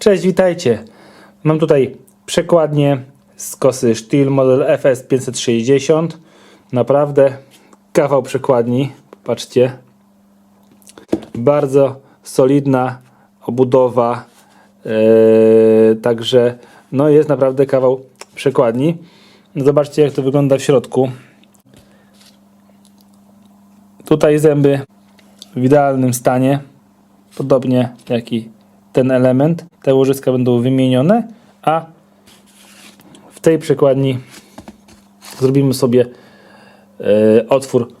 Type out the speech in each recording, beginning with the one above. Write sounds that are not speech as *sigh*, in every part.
Cześć, witajcie. Mam tutaj przekładnię z kosy Stihl model FS 560. Naprawdę kawał przekładni. Patrzcie. Bardzo solidna obudowa. Yy, także no jest naprawdę kawał przekładni. Zobaczcie jak to wygląda w środku. Tutaj zęby w idealnym stanie. Podobnie jak i ten element. Te łożyska będą wymienione, a w tej przekładni zrobimy sobie e, otwór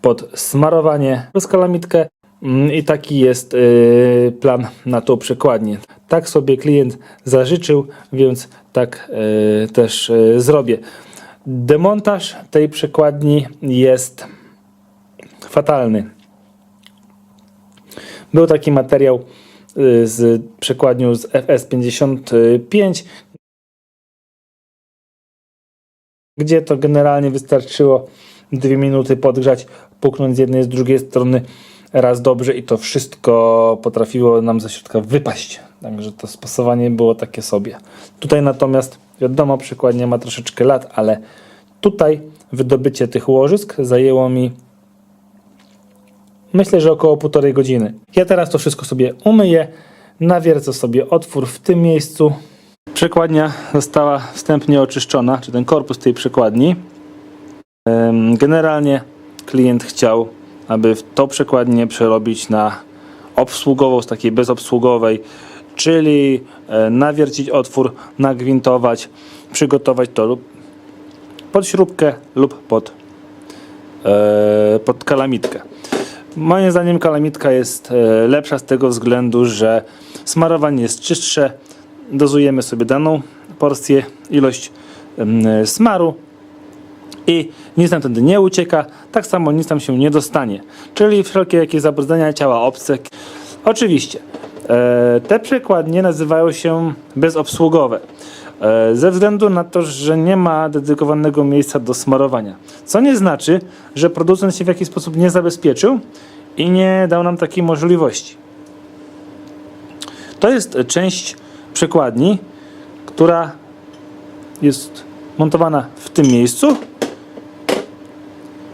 pod smarowanie przez kalamitkę Mm, i taki jest e, plan na tą przekładnię. Tak sobie klient zażyczył, więc tak e, też e, zrobię. Demontaż tej przekładni jest fatalny. Był taki materiał y, z przekładnią z FS55, gdzie to generalnie wystarczyło dwie minuty podgrzać, puknąć z jednej, z drugiej strony raz dobrze i to wszystko potrafiło nam ze środka wypaść. Także to spasowanie było takie sobie. Tutaj natomiast wiadomo, przekładnia ma troszeczkę lat, ale tutaj wydobycie tych łożysk zajęło mi Myślę, że około półtorej godziny. Ja teraz to wszystko sobie umyję, nawiercę sobie otwór w tym miejscu. Przekładnia została wstępnie oczyszczona, czy ten korpus tej przekładni. Generalnie klient chciał, aby to przekładnię przerobić na obsługową z takiej bezobsługowej, czyli e, nawiercić otwór, nagwintować, przygotować to lub pod śrubkę lub pod, e, pod kalamitkę. Moim zdaniem kalamitka jest e, lepsza z tego względu, że smarowanie jest czystsze. Dozujemy sobie daną porcję, ilość em, smaru i nic nam wtedy nie ucieka, tak samo nic nam się nie dostanie. Czyli wszelkie jakieś zabrudzenia ciała obce. Oczywiście, e, te przekładnie nazywają się bezobsługowe. E, Ze względu na to, że nie ma dedykowanego miejsca do smarowania. Co nie znaczy, że producent się w jakiś sposób nie zabezpieczył i nie dał nam takiej możliwości. To jest część przekładni, która jest montowana w tym miejscu.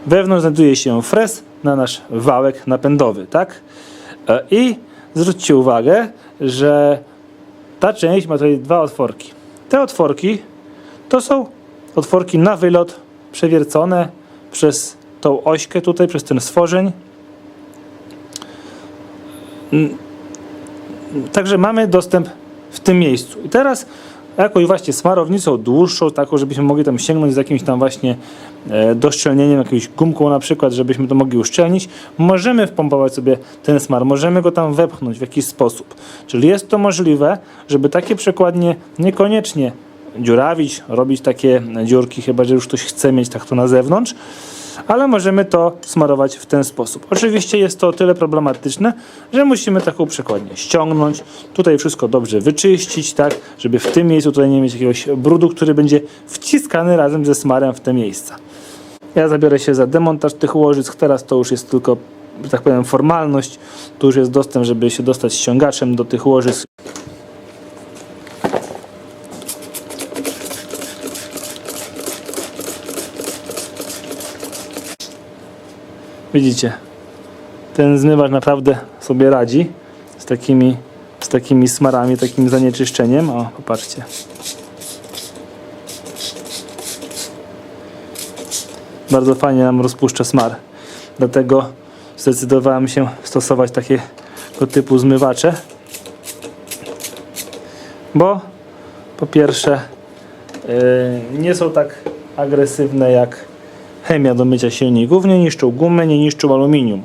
Wewnątrz znajduje się fres na nasz wałek napędowy, tak? E, I zwróćcie uwagę, że ta część ma tutaj dwa otworki. Te otworki to są otworki na wylot przewiercone przez tą ośkę tutaj, przez ten stworzeń. Także mamy dostęp w tym miejscu. I teraz jakąś właśnie smarownicą dłuższą, taką, żebyśmy mogli tam sięgnąć z jakimś tam właśnie e, doszczelnieniem, jakąś gumką na przykład, żebyśmy to mogli uszczelnić, możemy wpompować sobie ten smar, możemy go tam wepchnąć w jakiś sposób. Czyli jest to możliwe, żeby takie przekładnie niekoniecznie dziurawić, robić takie dziurki, chyba że już ktoś chce mieć tak to na zewnątrz, ale możemy to smarować w ten sposób. Oczywiście jest to o tyle problematyczne, że musimy taką przekładnię ściągnąć, tutaj wszystko dobrze wyczyścić, tak, żeby w tym miejscu tutaj nie mieć jakiegoś brudu, który będzie wciskany razem ze smarem w te miejsca. Ja zabiorę się za demontaż tych łożysk, teraz to już jest tylko, tak powiem, formalność, tu już jest dostęp, żeby się dostać ściągaczem do tych łożysk. Widzicie, ten zmywacz naprawdę sobie radzi z takimi, z takimi smarami, takim zanieczyszczeniem. O, popatrzcie. Bardzo fajnie nam rozpuszcza smar. Dlatego zdecydowałem się stosować takiego typu zmywacze. Bo po pierwsze yy, nie są tak agresywne jak chemia do mycia silników, nie niszczą gumy, nie niszczą aluminium.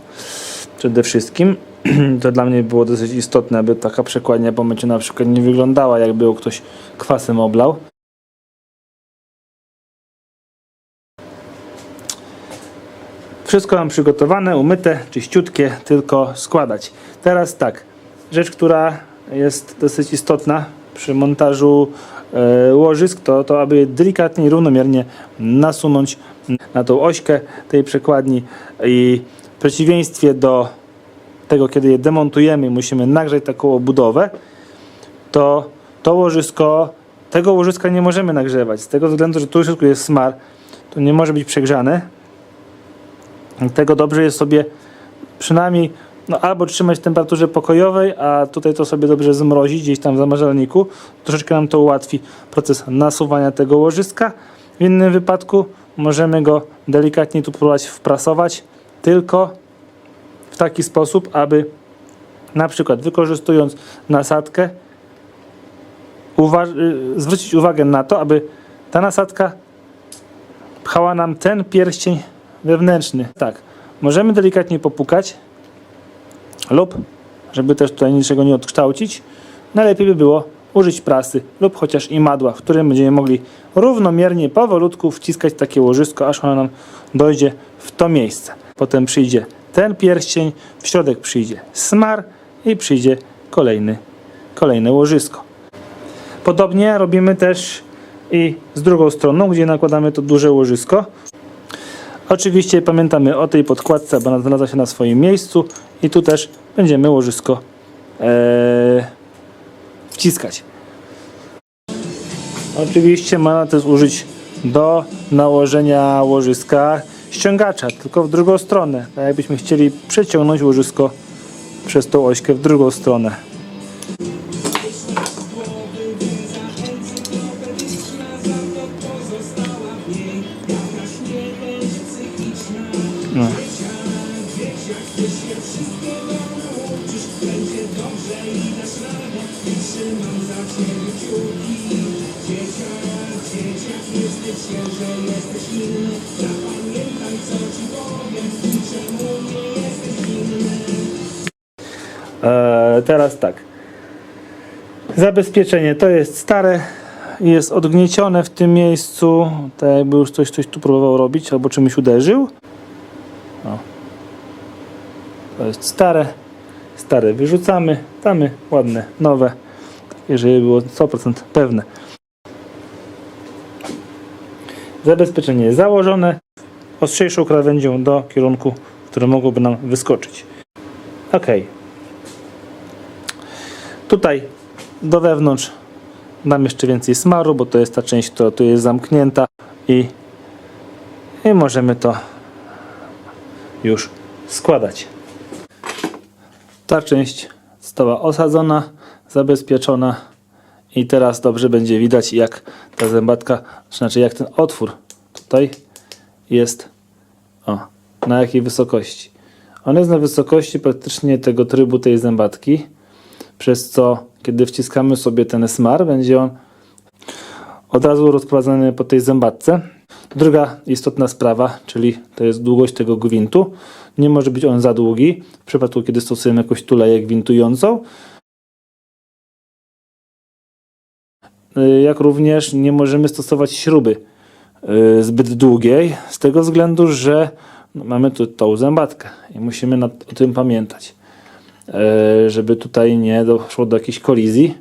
Przede wszystkim *clears throat* to dla mnie było dosyć istotne, aby taka przekładnia po myciu na przykład nie wyglądała jakby ją ktoś kwasem oblał. Wszystko mam przygotowane, umyte, czyściutkie, tylko składać. Teraz tak, rzecz, która jest dosyć istotna przy montażu e, łożysk, to, to aby delikatnie i równomiernie nasunąć na tą ośkę tej przekładni i w przeciwieństwie do tego, kiedy je demontujemy, musimy nagrzać taką obudowę. to to łożysko, tego łożyska nie możemy nagrzewać. Z tego względu, że tu w środku jest smar, to nie może być przegrzane. Dlatego dobrze jest sobie przynajmniej no, albo trzymać w temperaturze pokojowej, a tutaj to sobie dobrze zmrozić gdzieś tam w zamrażalniku. Troszeczkę nam to ułatwi proces nasuwania tego łożyska. W innym wypadku możemy go delikatnie tu próbować wprasować, tylko w taki sposób, aby na przykład wykorzystując nasadkę, uwa- y, zwrócić uwagę na to, aby ta nasadka pchała nam ten pierścień wewnętrzny. Tak, możemy delikatnie popukać lub, żeby też tutaj niczego nie odkształcić, najlepiej by było użyć prasy lub chociaż i madła, w którym będziemy mogli równomiernie, powolutku wciskać takie łożysko, aż ono nam dojdzie w to miejsce. Potem przyjdzie ten pierścień, w środek przyjdzie smar i przyjdzie kolejny, kolejne łożysko. Podobnie robimy też i z drugą stroną, gdzie nakładamy to duże łożysko. Oczywiście pamiętamy o tej podkładce, bo ona znalazła się na swoim miejscu i tu też będziemy łożysko e, wciskać. Oczywiście można też użyć do nałożenia łożyska ściągacza, tylko w drugą stronę. Tak jakbyśmy chcieli przeciągnąć łożysko przez tą ośkę w drugą stronę. Eee, teraz tak. Zabezpieczenie to jest stare, jest odgniecione w tym miejscu, tak jakby już coś, coś tu próbował robić albo czymś uderzył. O. To jest stare, stare wyrzucamy, damy ładne, nowe, żeby było 100% pewne. Zabezpieczenie jest założone ostrzejszą krawędzią do kierunku, który mogłoby nam wyskoczyć. Ok. Tutaj do wewnątrz dam jeszcze więcej smaru, bo to jest ta część, która tu jest zamknięta i, i możemy to już składać. Ta część została osadzona, zabezpieczona i teraz dobrze będzie widać jak ta zębatka, znaczy jak ten otwór tutaj jest o, na jakiej wysokości. On jest na wysokości praktycznie tego trybu tej zębatki, przez co kiedy wciskamy sobie ten smar, będzie on od razu rozprowadzany po tej zębatce. Druga istotna sprawa, czyli to jest długość tego gwintu. Nie może być on za długi. W przypadku, kiedy stosujemy jakąś tuleję gwintującą, Y, jak również nie możemy stosować śruby y, zbyt długiej, z tego względu, że no, mamy tu tą zębatkę i musimy nad, o tym pamiętać, y, żeby tutaj nie doszło do jakiejś kolizji,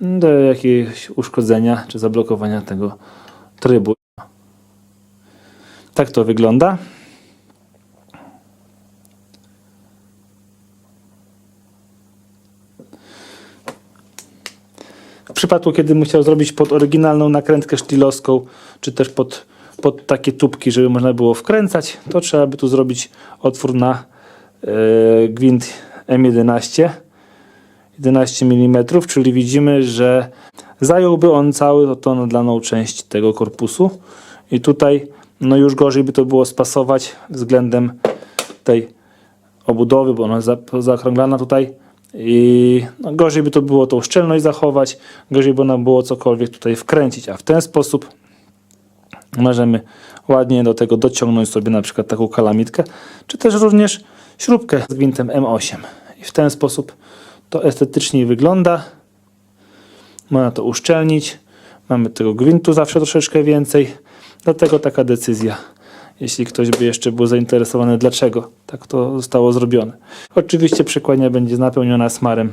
do jakiegoś uszkodzenia czy zablokowania tego trybu. Tak to wygląda. W przypadku, kiedy chciał zrobić pod oryginalną nakrętkę sztilowską, czy też pod, pod takie tubki, żeby można było wkręcać, to trzeba by tu zrobić otwór na e, gwint M11 11 mm, czyli widzimy, że zająłby on cały tą nadlaną część tego korpusu i tutaj no już gorzej by to było spasować względem tej obudowy, bo ona jest za- zaokrąglana tutaj i no, gorzej by to było tą szczelność zachować, gorzej by nam było cokolwiek tutaj wkręcić, a w ten sposób możemy ładnie do tego dociągnąć sobie na przykład taką kalamitkę, czy też również śrubkę z gwintem M8 i w ten sposób to estetycznie wygląda. Można to uszczelnić. Mamy tego gwintu zawsze troszeczkę więcej. Dlatego taka decyzja. Jeśli ktoś by jeszcze był zainteresowany, dlaczego tak to zostało zrobione. Oczywiście przekładnia będzie napełniona smarem,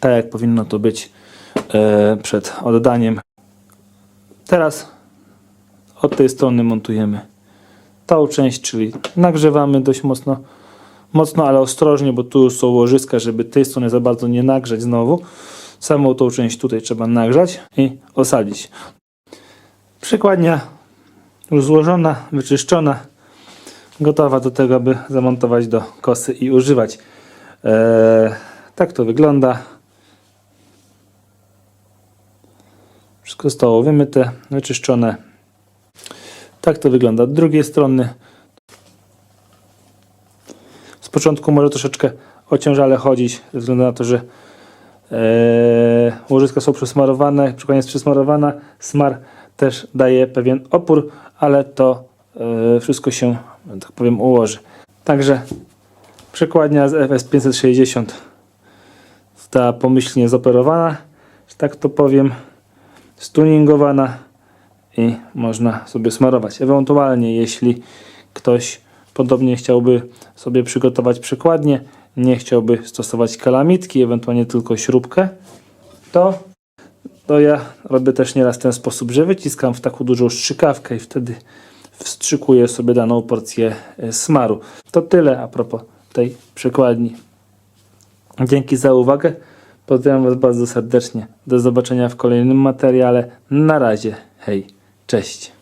tak jak powinno to być e, przed oddaniem. Teraz od tej strony montujemy tą część, czyli nagrzewamy dość mocno, mocno, ale ostrożnie, bo tu są łożyska, żeby tej strony za bardzo nie nagrzeć znowu. Samą tą część tutaj trzeba nagrzać i osadzić. Przykładnia już złożona, wyczyszczona, gotowa do tego, aby zamontować do kosy i używać. Eee, tak to wygląda. Wszystko zostało wymyte, wyczyszczone. Tak to wygląda od drugiej strony. Z początku może troszeczkę ociężale chodzić, ze względu na to, że e, łożyska są przesmarowane, przykładnie jest przesmarowana, smar też daje pewien opór, ale to e, wszystko się, tak powiem, ułoży. Także przekładnia z FS 560 została pomyślnie zoperowana, że tak to powiem, stuningowana i można sobie smarować. Ewentualnie jeśli ktoś podobnie chciałby sobie przygotować przykładnie, nie chciałby stosować kalamitki, ewentualnie tylko śrubkę, to, to ja robię też nieraz w ten sposób, że wyciskam w taką dużą strzykawkę i wtedy wstrzykuję sobie daną porcję e, smaru. To tyle a propos tej przykładni. Dzięki za uwagę. Pozdrawiam Was bardzo serdecznie. Do zobaczenia w kolejnym materiale. Na razie. Hej. Cześć.